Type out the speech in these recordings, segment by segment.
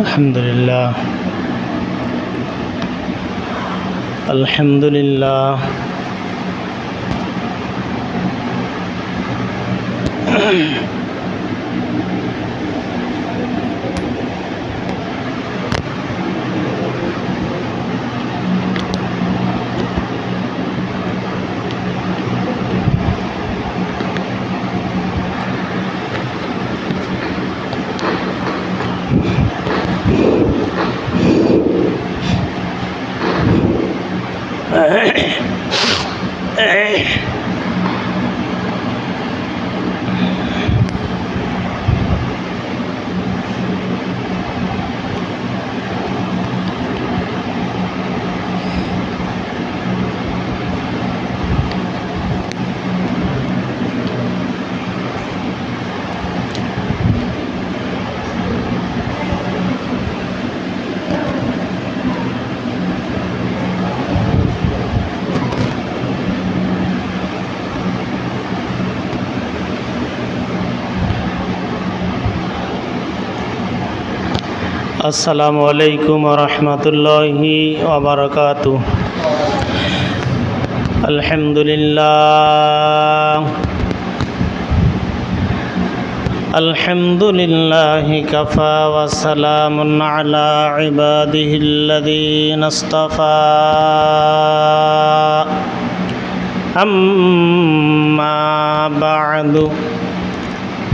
الحمد لله. الحمد لله. Hey. আসসালামু আলাইকুম রহমতুল্লাহি ওবরকাত আলহামদুলিল্লাহ الحمد لله كفى وسلام على عباده الذين اصطفى أما بعد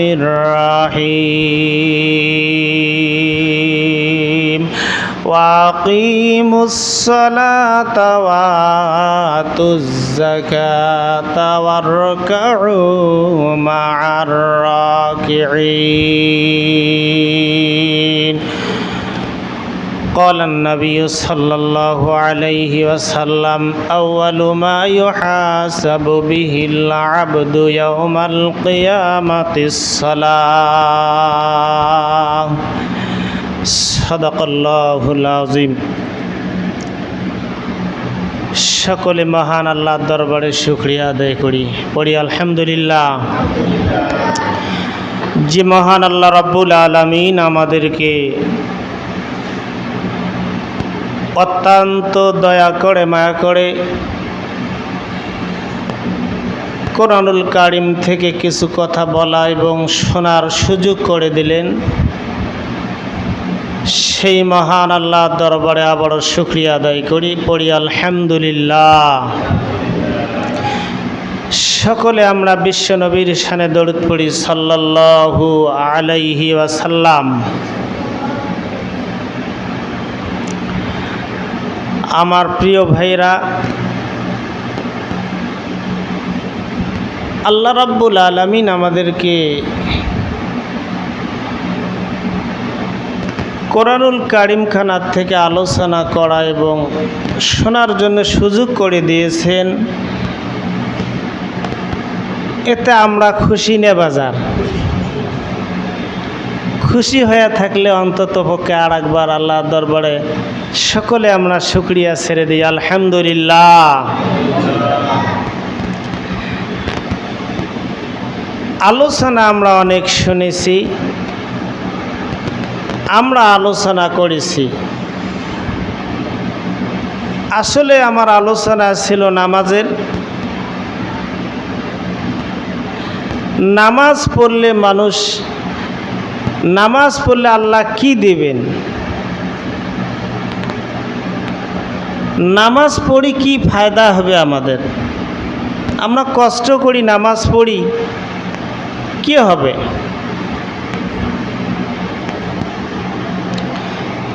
الرحيم. وأقيموا الصلاة وآتوا الزكاة واركعوا مع الراكعين. قال النبي صلى الله عليه وسلم أول ما يحاسب به العبد يوم القيامة الصلاة صدق الله العظيم সকলে মহান আল্লাহর দরবারে শুক্রিয়া আদায় করি পড়ি আলহামদুলিল্লাহ যে মহান আল্লাহ রব্বুল আলমিন আমাদেরকে অত্যন্ত দয়া করে, মায়া করে কোরআনুল কারিম থেকে কিছু কথা বলা এবং শোনার সুযোগ করে দিলেন। সেই মহান আল্লাহ দরবারে আবারও শুক্রিয়া আদায় করি, পড়ি আলহামদুলিল্লাহ। সকলে আমরা বিশ্বনবীর সানে দৌড় পড়ি, সাল্লাল্লাহু আলাইহি ওয়াসাল্লাম। আমার প্রিয় ভাইরা, আল্লাহ রাব্বুল আলমিন আমাদেরকে কোরআনুল কারিম খানার থেকে আলোচনা করা এবং শোনার জন্য সুযোগ করে দিয়েছেন। এতে আমরা খুশি নে বাজার। খুশি হয়ে থাকলে অন্তত পক্ষে আর একবার আল্লাহর দরবারে সকলে আমরা শুক্রিয়া ছেড়ে দিই, আলহামদুলিল্লাহ। আলোচনা আমরা অনেক শুনেছি, আমরা আলোচনা করেছি। আসলে আমার আলোচনা ছিল নামাজের। নামাজ পড়লে মানুষ নামাজ পড়লে আল্লাহ কি দেবেন? নামাজ পড়ি কি ফায়দা হবে আমাদের? আমরা কষ্ট করি নামাজ পড়ি, কি হবে?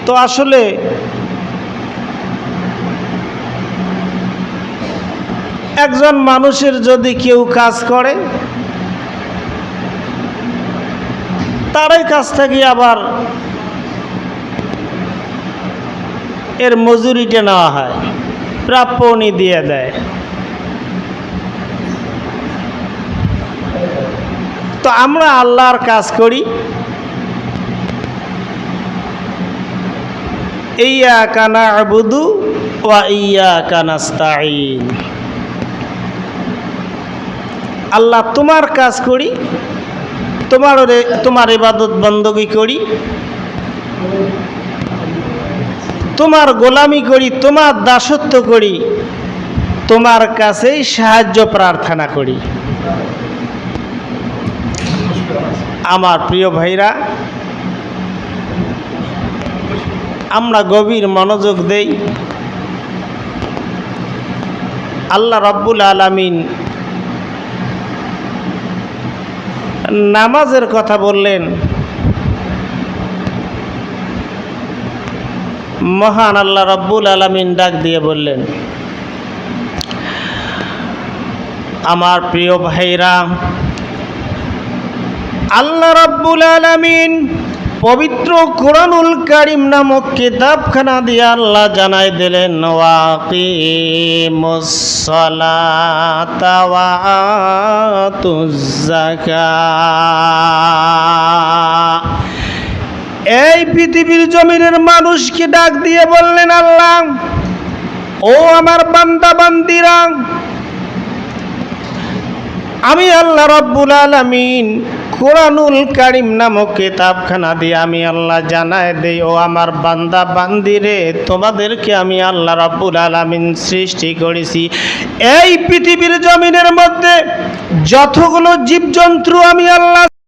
তো আসলে একজন মানুষের যদি কেউ কাজ করে তারাই কাজ থেকে আবার এর মজুরিটা নেওয়া হয়, প্রাপ্য উনি দিয়ে দেয়। তো আমরা আল্লাহর কাজ করি। ইয়া কানা আবুদু ওয়া ইয়া কানাস্তাইন আল্লাহ তোমার কাজ করি। তোমার তোমার ইবাদত বন্দগি করি। তোমার গোলামি করি, তোমার দাসত্ব করি, তোমার কাছেই সাহায্য প্রার্থনা করি। আমার প্রিয় ভাইরা, আমরা গভীর মনোযোগ দেই। আল্লাহ রব্বুল আলামিন নামাজের কথা বললেন। মহান আল্লাহ রব্বুল আলমিন ডাক দিয়ে বললেন, আমার প্রিয় ভাইরা, আল্লাহ রব্বুল আলামিন পবিত্র কোরআনুল কারিম নামক কিতাবখানা দিয়ে আল্লাহ জানাই দিলেন এই পৃথিবীর জমিনের মানুষকে ডাক দিয়ে বললেন, আল্লাহ, ও আমার বান্দা বান্দিরা, আমি আল্লাহ রব্বুল আলামিন কোরআনুল কারিম নামক কিতাবখানা দিয়ে আমি আল্লাহ জানায় দেই, ও আমার বান্দা বান্দিরে, তোমাদেরকে আমি আল্লাহ রাব্বুল আলামিন সৃষ্টি করেছি। এই পৃথিবীর জমিনের মধ্যে যতগুলো জীবজন্তু আমি আল্লাহ